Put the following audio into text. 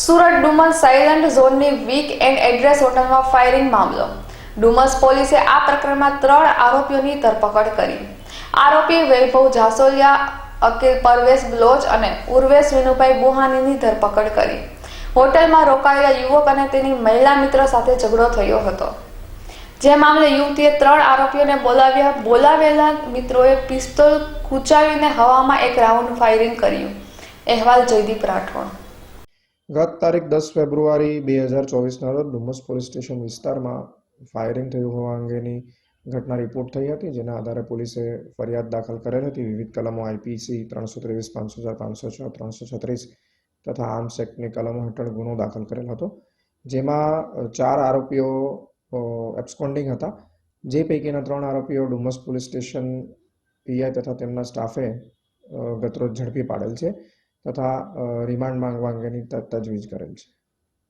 Surat Dumas silent ઝોનની weekend address હોટલમાં firing મામલો. ડુમસ પોલીસે આ પ્રકરણમાં ત્રણ આરોપીઓની ધરપકડ કરી. આરોપી વૈભવ જાસોલિયા, અકીલ પરવેશ બ્લોચ અને ઉર્વેશ વિનુભાઈ બુહાનીની ધરપકડ કરી. હોટલમાં રોકાયેલા યુવક અને તેની મહિલા મિત્ર સાથે ઝઘડો થયો હતો. જે મામલે યુવતીએ ત્રણ આરોપીઓને બોલાવ્યા, બોલાવેલા મિત્રોએ પિસ્તોલ કૂંચાવીને હવામાં એક રાઉન્ડ ફાયરિંગ કર્યું. અહેવાલ જયદીપ રાઠોડ. ગત તારીખ દસ ફેબ્રુઆરી બે હજાર ચોવીસના રોજ ડુમસ પોલીસ સ્ટેશન વિસ્તારમાં ફાયરિંગ થયું હોવા અંગેની ઘટના રિપોર્ટ થઈ હતી, જેના આધારે પોલીસે ફરિયાદ દાખલ કરેલ હતી. વિવિધ કલમો આઈપીસી ત્રણસો ત્રેવીસ, પાંચસો ચાર, પાંચસો છ, ત્રણસો છત્રીસ તથા આર્મ્સ એક્ટની કલમો હેઠળ ગુનો દાખલ કરેલ હતો. જેમાં ચાર આરોપીઓ એબ્સકોન્ડિંગ હતા. જે પૈકીના ત્રણ આરોપીઓ ડુમસ પોલીસ સ્ટેશન પીઆઈ તથા તેમના સ્ટાફે ગતરોજ ઝડપી પાડેલ છે. તથા રિમાન્ડ માંગવા અંગેની તજવીજ કરેલ છે.